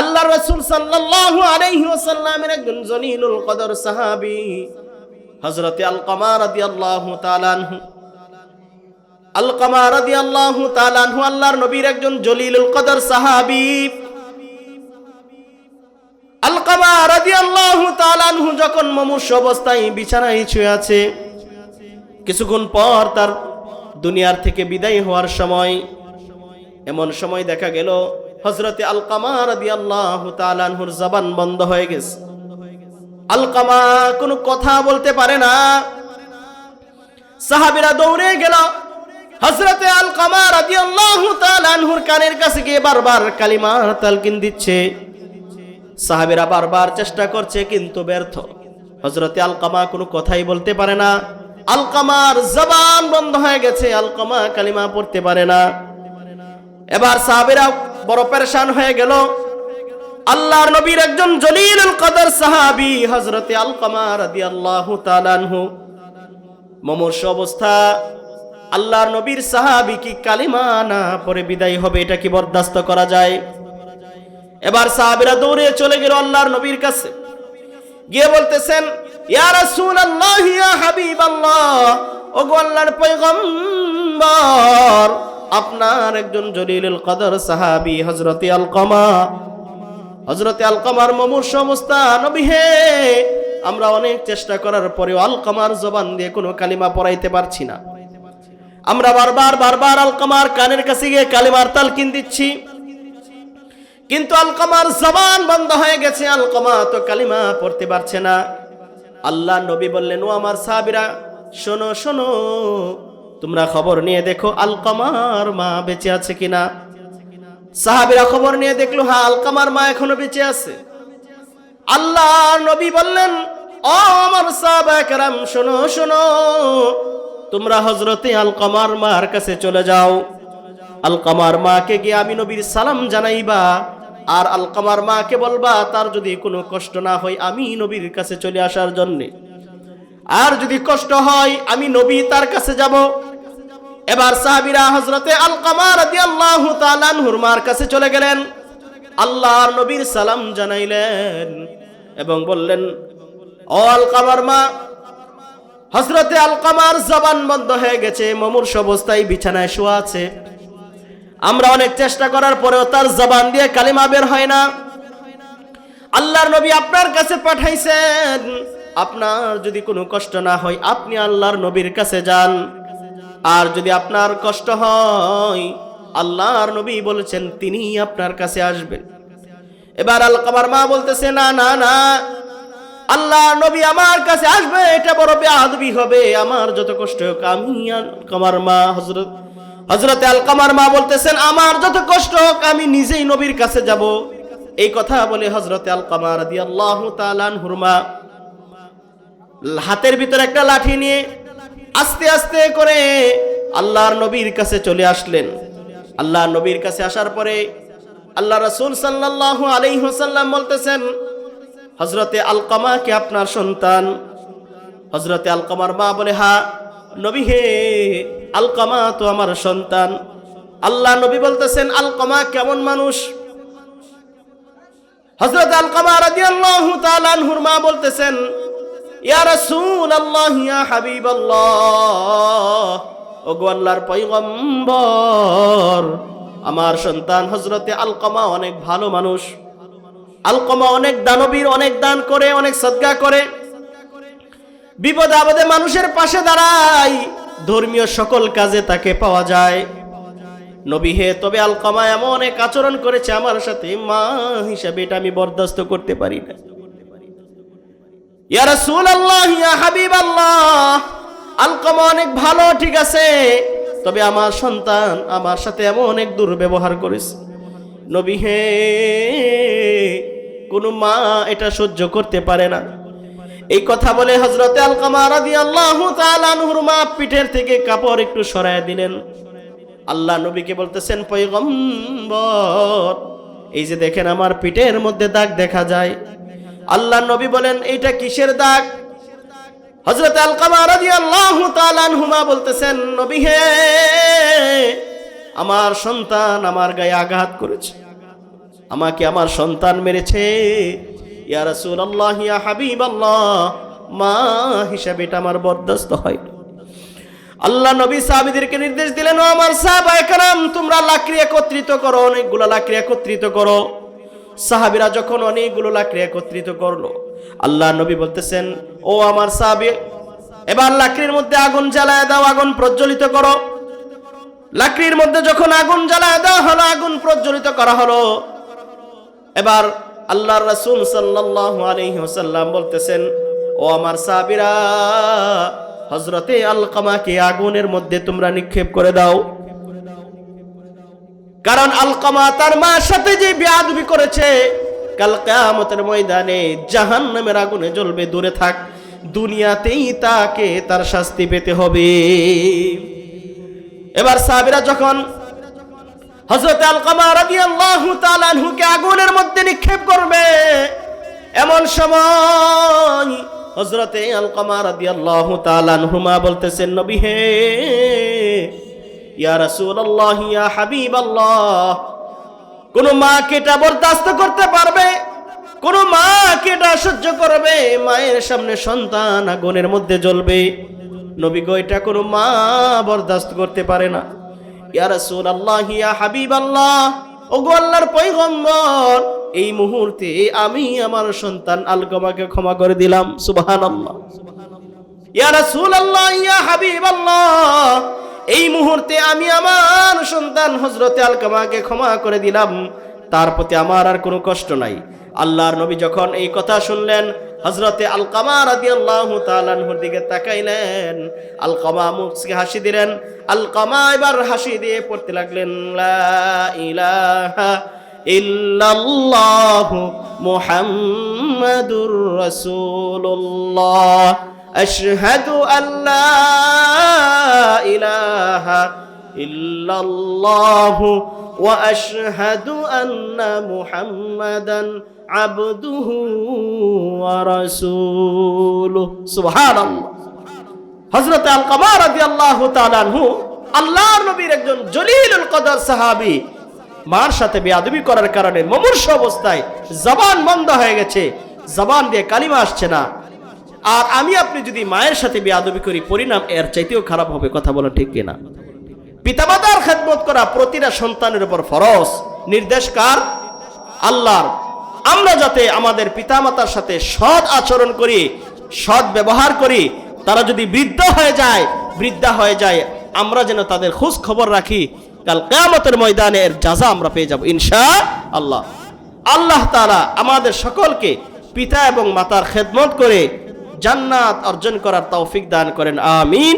আল্লাহ রসুল সাল্লাল্লাহু আলাইহি একজন জলিলুল কদর সাহাবী, হযরতে আলকামা রাদিয়াল্লাহু তাআলা আনহু। আলকামা রাদিয়াল্লাহু তাআলা আনহু আল্লাহর নবীর একজন জলিলুল কদর সাহাবী। আলকামা রাদিয়াল্লাহু তাআলা আনহু যখন মুমূর্ষ অবস্থায় বিছানায় শুয়ে আছে, কিছুক্ষণ পর তার দুনিয়ার থেকে বিদায় হওয়ার সময়, এমন সময় দেখা গেল হজরতে আলকামা রাদিয়াল্লাহু তাআলা আনহুর জবান বন্ধ হয়ে গেছে। আলকামা কোনো কথা বলতে পারে না। সাহাবিরা দৌড়ে গেল। হজরতে আলকামা রাদিয়াল্লাহু তাআলা আনহুর কানের কাছে গিয়ে বারবার কালিমার তালকিন দিচ্ছে। সাহাবীরা বারবার চেষ্টা করছে, কিন্তু ব্যর্থ। হজরতে আলকামা কোনো কথাই বলতে পারে না। আলকামার জবান বন্ধ হয়ে গেছে। আলকামা কালিমা পড়তে পারে না। এবার সাহাবীরা বড় পেরেশান হয়ে গেল। আল্লাহর নবীর একজন জলিলুল কদর সাহাবী, হযরতে আলকামা রাদিয়াল্লাহু তাআলা আনহু। মমর্ষ অবস্থা, আল্লাহর নবীর সাহাবি কি কালিমা না পরে বিদায় হবে এটা কি বরদাস্ত করা যায়? এবার সাহাবীরা দৌড়ে চলে গেল আল্লাহর নবীর কাছে। গিয়ে বলতেছেন, ইয়া রাসূলুল্লাহ, ইয়া হাবিবাল্লাহ, ওগো আল্লাহর পয়গম্বর আপনার একজন জলিলুল কদর সাহাবী হযরতে আলকামা। হযরতে আলকামার মমূর্ষ অবস্থা, নবী হে, আমরা অনেক চেষ্টা করার পরেও আলকামার জবান দিয়ে কোনো কালিমা পড়াইতে পারছি না। আমরা বারবার বারবার আলকামার কানের কাছে গিয়ে কালিমার তালকিন দিচ্ছি। কিন্তু আলকামার জবান বন্ধ হয়ে গেছে, আলকামা তো কালিমা পড়তে পারছে না। আল্লাহ নবী বললেন, ও আমার সাহাবিরা, শোনো শোনো তোমরা খবর নিয়ে দেখো আলকামার মা বেঁচে আছে কিনা। সাহাবিরা খবর নিয়ে দেখল হ্যাঁ আলকামার মা এখনও বেঁচে আছে। আল্লাহ নবী বললেন, ও আমার সাহাবা কেরাম, শোনো শোনো, তোমরা হজরতে আলকামার মার কাছে চলে যাও। আলকামার মাকে গিয়ে আমি নবীর সালাম জানাইবা, আর আলকামার মাকে বলবা, তার যদি কোনো কষ্ট না হয়, আমি নবীর কাছে চলে আসার জন্যে। আর যদি কষ্ট হয়, আমি নবী তার কাছে যাব। এবার সাহাবিরা হজরতে আলকামা রাদিয়াল্লাহু তাআলা আনহুর মার কাছে চলে গেলেন। আল্লাহর নবীর সালাম জানাইলেন এবং বললেন, ও আলকামার মা হজরতে আলকামার জবান বন্ধ হয়ে গেছে, মমূর্ষ অবস্থায় বিছানায় শোয়া আছে। আমরা অনেক চেষ্টা করার পরেও তার জবান দিয়ে কালিমা বের হয় না। আল্লাহর নবী আপনার কাছে পাঠাইছেন। আপনার যদি কোনো কষ্ট না হয়, আপনি আল্লাহর নবীর কাছে যান। আর যদি আপনার কষ্ট হয়, আল্লাহর নবী বলেছেন তিনি আপনার কাছে আসবেন। এবার আলকামার মা বলতেছে, না না না আল্লাহ নবী আমার কাছে আসবে, এটা বড় বেআদবি হবে, আমার যত কষ্ট হোক। আমি আলকামার মা হজরত হজরতে আলকামার মা বলতেছেন, আমার যত কষ্ট হোক, আমি নিজেই নবীর কাছে যাব। এই কথা বলে হজরতে আলকামা রাদিয়াল্লাহু তাআলা আনহুর মা, হাতের ভিতরে একটা লাঠি নিয়ে আস্তে আস্তে করে আল্লাহর নবীর কাছে চলে আসলেন। আল্লাহ নবীর কাছে আসার পরে আল্লাহ রসুল সাল্লাল্লাহু আলাইহি ওয়াসাল্লাম বলতেছেন হজরতে আলকামা কি আপনার সন্তান? হজরতে আলকামার মা বলে, হা, নবী হে, আলকামা তো আমার সন্তান। আল্লাহ নবী বলতেছেন, আলকামা কেমন মানুষ? হজরত আলকামা রাদিয়াল্লাহু তাআলা আনহুর মা বলতেছেন আমার সন্তান হজরতে আলকমা অনেক ভালো মানুষ। আলকমা অনেক দানবীর, অনেক দান করে, অনেক সদ্গা করে। বিপদ আপদে মানুষের পাশে দাঁড়ায়, ধর্মীয় সকল কাজে তাকে পাওয়া যায়। নবী হে, তবে আলকামা এমন এক আচরণ করেছে আমার সাথে, মা হিসাবে এটা আমি বরদাস্ত করতে পারি না ইয়া রাসূলুল্লাহ ইয়া হাবিবাল্লাহ আলকামা অনেক ভালো, ঠিক আছে। তবে আমার সন্তান আমার সাথে এমন এক দুর্ব্যবহার করেছে নবী হে, কোনো মা এটা সহ্য করতে পারে না। এই কথা বলে হজরতে আলকামা রাদিয়াল্লাহু তাআলা আনহুর মা পিঠের থেকে কাপড় একটু সরায় দিলেন। আল্লাহ নবীকে বলতেছেন, পয়গম্বর, এই যে দেখেন আমার পিঠের মধ্যে দাগ দেখা যায়। আল্লাহ নবী বলেন, এইটা কিসের দাগ? হজরত আলকামা রাদিয়াল্লাহু তাআলা আনহুমা বলতেছেন, নবী হে, আমার সন্তান আমার গায়ে আঘাত করেছে। আমাকে আমার সন্তান মেরেছে। মা আমার হয় আল্লাহ নবী নির্দেশ দিলেন আমার সাহাবায়ে কারাম, তোমরা লাকড়ি একত্রিত করো, অনেকগুলো লাকড়ি একত্রিত করো। সাহাবীরা যখন অনেকগুলো লাকড়ি একত্রিত করল, আল্লাহ নবী বলতেছেন, ও আমার সাহাবী, এবার লাকড়ির মধ্যে আগুন জ্বালায় দাও, আগুন প্রজ্বলিত করো। লাকড়ির মধ্যে যখন আগুন জ্বালায় দেওয়া হলো আগুন প্রজ্বলিত করা হলো। এবার আল্লাহর রাসূল সাল্লাল্লাহু আলাইহি ওয়াসাল্লাম বলতেছেন, ও আমার সাহাবীরা, হযরতে আলকামাকে আগুনের মধ্যে তোমরা নিক্ষেপ করে দাও। কারণ আলকামা তার মার সাথে যে বেয়াদবি করেছে, কাল কিয়ামতের ময়দানে জাহান্নামের আগুনে জ্বলবে, দূরে থাক। দুনিয়াতেই তাকে তার শাস্তি পেতে হবে। এবার সাহাবীরা যখন হজরত আলকামা রাদিয়াল্লাহু তাআলা আনহুকে আগুনের মধ্যে নিক্ষেপ করবে, এমন সময় হজরতে আলকামা রাদিয়াল্লাহু তাআলা আনহুমা বলতেছেন, নবী হে ইয়া রাসূলুল্লাহ, ইয়া হাবিবাল্লাহ। কোন মা কেটা বরদাস্ত করতে পারবে? কোন মা কেটা সহ্য করবে? মায়ের সামনে সন্তান আগুনের মধ্যে জ্বলবে। নবী গো, এটা কোনো মা বরদাস্ত করতে পারে না। ইয়া রাসূলুল্লাহ, ইয়া হাবিবাল্লাহ, ওগো আল্লাহর পয়গম্বর, এই মুহূর্তে আমি আমার সন্তান আলগমাকে ক্ষমা করে দিলাম। সুবহানাল্লাহ। ইয়া রাসূলুল্লাহ, ইয়া হাবিবাল্লাহ এই মুহূর্তে আমি আমার সন্তান হযরতে আলকামাকে ক্ষমা করে দিলাম। তার প্রতি আমার আর কোনো কষ্ট নাই। আল্লাহর নবী যখন এই কথা শুনলেন, হযরতে আলকামা রাদিয়াল্লাহু তাআলা আনহুর দিকে তাকাইলেন, আলকামা মুখকে হাসি দিলেন, আলকামা এবার হাসি দিয়ে পড়তে লাগলেন ইল্লাল্লাহু মুহাম্মাদুর রাসূলুল্লাহ। أشهد أن لا إله إلا الله وأشهد أن محمدا عبده ورسوله سبحان الله হজরত আল কামার রাদি আল্লাহ তালানহু আল্লাহর নবীর একজন জলিলুল কদর সাহাবী মার সাথে বেয়াদবি করার কারণে মমূর্ষ অবস্থায় জবান বন্ধ হয়ে গেছে জবান দিয়ে কালিমা আসছে না আর আমি আপনি যদি মায়ের সাথে বেয়াদবি করি, পরিণাম এর চাইতেও খারাপ হবে, কথা বলা ঠিক কিনা? পিতামাতার খেদমত করা প্রতিটা সন্তানের উপর ফরজ। নির্দেশ কার? আল্লাহর। আমরা যাতে আমাদের পিতামাতার সাথে সৎ আচরণ করি, সৎ ব্যবহার করি, তারা যদি বৃদ্ধ হয়ে যায়, বৃদ্ধা হয়ে যায়, আমরা যেন তাদের খোঁজ খবর রাখি, কাল কেয়ামতের ময়দানে এর যাজা আমরা পেয়ে যাব ইনশা আল্লাহ আল্লাহ তারা আমাদের সকলকে পিতা এবং মাতার খেদমত করে জান্নাত অর্জন করার তৌফিক দান করেন আমিন।